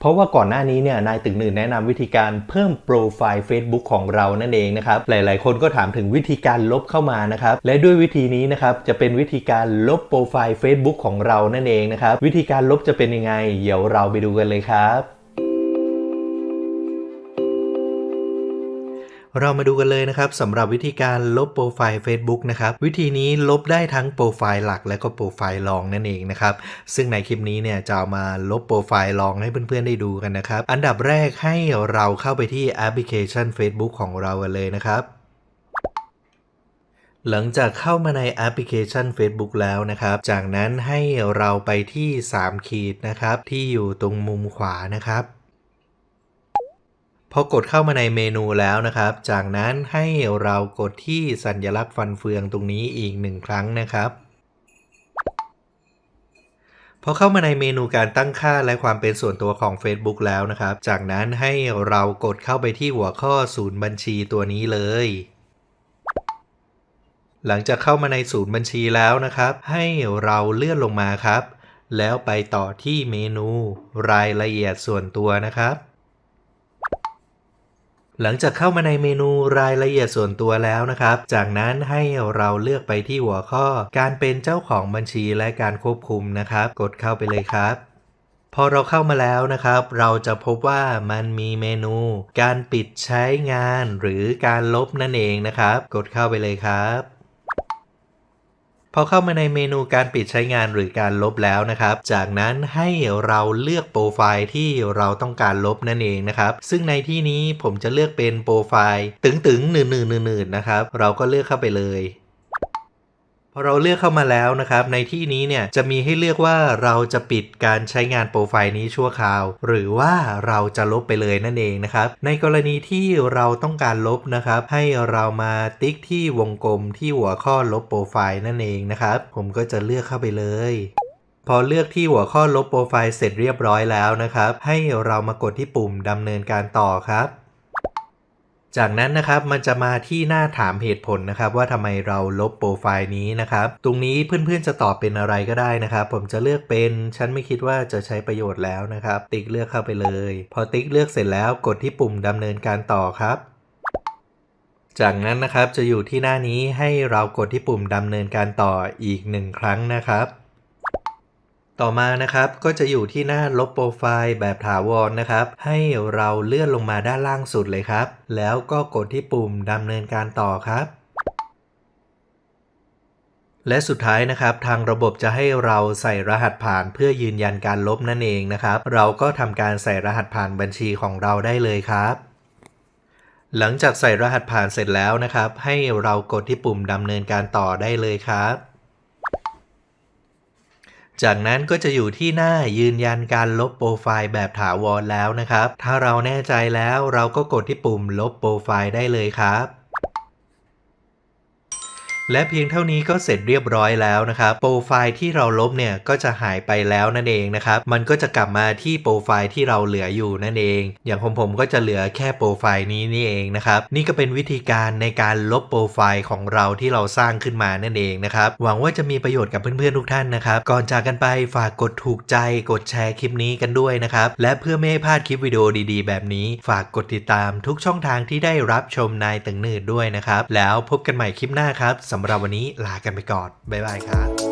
เพราะว่าก่อนหน้านี้เนี่ยนายตึงหนึ่งแนะนำวิธีการเพิ่มโปรไฟล์ Facebook ของเรานั่นเองนะครับหลาย ๆ คนก็ถามถึงวิธีการลบเข้ามานะครับและด้วยวิธีนี้นะครับจะเป็นวิธีการลบโปรไฟล์ Facebook ของเรานั่นเองนะครับวิธีการลบจะเป็นยังไง เดี๋ยวเราไปดูกันเลยครับ เรามาดูกันเลยนะครับสำหรับวิธีการลบโปรไฟล์ Facebook นะครับวิธีนี้ลบได้ทั้งโปรไฟล์หลักและก็โปรไฟล์รองนั่นเองนะครับซึ่งในคลิปนี้เนี่ยจะามาลบโปรไฟล์รองให้เพื่อนๆได้ดูกันนะครับ อันดับแรกให้เราเข้าไปที่แอปพลิเคชัน Facebook ของเรากันเลยนะครับหลังจากเข้ามาในแอปพลิเคชัน Facebook แล้วนะครับ จากนั้นให้เราไปที่3ขีดนะครับที่อยู่ตรงมุมขวานะครับ พอกดเข้ามาในเมนูแล้วนะครับ จากนั้นให้เรากดที่สัญลักษณ์ฟันเฟืองตรงนี้อีกหนึ่งครั้งนะครับพอเข้ามาในเมนูการตั้งค่าและความเป็นส่วนตัวของ Facebook แล้วนะครับ จากนั้นให้เรากดเข้าไปที่หัวข้อศูนย์บัญชีตัวนี้เลย หลังจากเข้ามาในศูนย์บัญชีแล้วนะครับ ให้เราเลื่อนลงมาครับ แล้วไปต่อที่เมนูรายละเอียดส่วนตัวนะครับ หลังจากเข้ามาในเมนูรายละเอียดส่วนตัวแล้วนะครับ จากนั้นให้เราเลือกไปที่หัวข้อ การเป็นเจ้าของบัญชีและการควบคุมนะครับ กดเข้าไปเลยครับพอเราเข้ามาแล้วนะครับ เราจะพบว่ามันมีเมนู การปิดใช้งานหรือการลบนั่นเองนะครับ กดเข้าไปเลยครับ พอเข้ามาในเมนูการปิดใช้งานหรือการลบแล้วนะครับ จากนั้นให้เราเลือกโปรไฟล์ที่เราต้องการลบนั่นเองนะครับ ซึ่งในที่นี้ผมจะเลือกเป็นโปรไฟล์ตึงๆหนืดๆนะครับ เราก็เลือกเข้าไปเลย พอเราเลือกเข้ามาแล้วนะครับ ในที่นี้เนี่ยจะมีให้เลือกว่าเราจะปิดการใช้งานโปรไฟล์นี้ชั่วคราว หรือว่าเราจะลบไปเลยนั่นเองนะครับ ในกรณีที่เราต้องการลบนะครับ ให้เรามาติ๊กที่วงกลมที่หัวข้อลบโปรไฟล์นั่นเองนะครับ ผมก็จะเลือกเข้าไปเลยพอเลือกที่หัวข้อลบโปรไฟล์เสร็จเรียบร้อยแล้วนะครับ ให้เรามากดที่ปุ่มดำเนินการต่อครับ จากนั้นนะครับมันจะมาที่หน้าถามเหตุผลนะครับว่าทำไมเราลบโปรไฟล์นี้นะครับ ตรงนี้เพื่อนๆจะตอบเป็นอะไรก็ได้นะครับ ผมจะเลือกเป็นฉันไม่คิดว่าจะใช้ประโยชน์แล้วนะครับ ติ๊กเลือกเข้าไปเลย พอติ๊กเลือกเสร็จแล้วกดที่ปุ่มดำเนินการต่อครับ จากนั้นนะครับจะอยู่ที่หน้านี้ให้เรากดที่ปุ่มดำเนินการต่ออีกหนึ่งครั้งนะครับ ต่อมานะครับก็จะอยู่ที่หน้าลบโปรไฟล์แบบถาวรนะครับ ให้เราเลื่อนลงมาด้านล่างสุดเลยครับ แล้วก็กดที่ปุ่มดำเนินการต่อครับและสุดท้ายนะครับทางระบบจะให้เราใส่รหัสผ่านเพื่อยืนยันการลบนั่นเองนะครับ เราก็ทำการใส่รหัสผ่านบัญชีของเราได้เลยครับ หลังจากใส่รหัสผ่านเสร็จแล้วนะครับ ให้เรากดที่ปุ่มดำเนินการต่อได้เลยครับ จากนั้นก็จะอยู่ที่หน้ายืนยันการลบโปรไฟล์แบบถาวรแล้วนะครับ ถ้าเราแน่ใจแล้วเราก็กดที่ปุ่มลบโปรไฟล์ได้เลยครับ และเพียงเท่านี้ก็เสร็จเรียบร้อยแล้วนะครับ โปรไฟล์ที่เราลบเนี่ยก็จะหายไปแล้วนั่นเองนะครับ มันก็จะกลับมาที่โปรไฟล์ที่เราเหลืออยู่นั่นเอง อย่างของผมก็จะเหลือแค่โปรไฟล์นี้นี่เองนะครับ นี่ก็เป็นวิธีการในการลบโปรไฟล์ของเราที่เราสร้างขึ้นมานั่นเองนะครับ หวังว่าจะมีประโยชน์กับเพื่อนๆทุกท่านนะครับ ก่อนจากกันไปฝากกดถูกใจ กดแชร์คลิปนี้กันด้วยนะครับ และเพื่อไม่ให้พลาดคลิปวิดีโอดีๆ แบบนี้ ฝากกดติดตามทุกช่องทางที่ได้รับชมนายตึงหนืดด้วยนะครับ แล้วพบกันใหม่คลิปหน้าครับสำหรับวันนี้ลากันไปก่อนบ๊ายบายครับ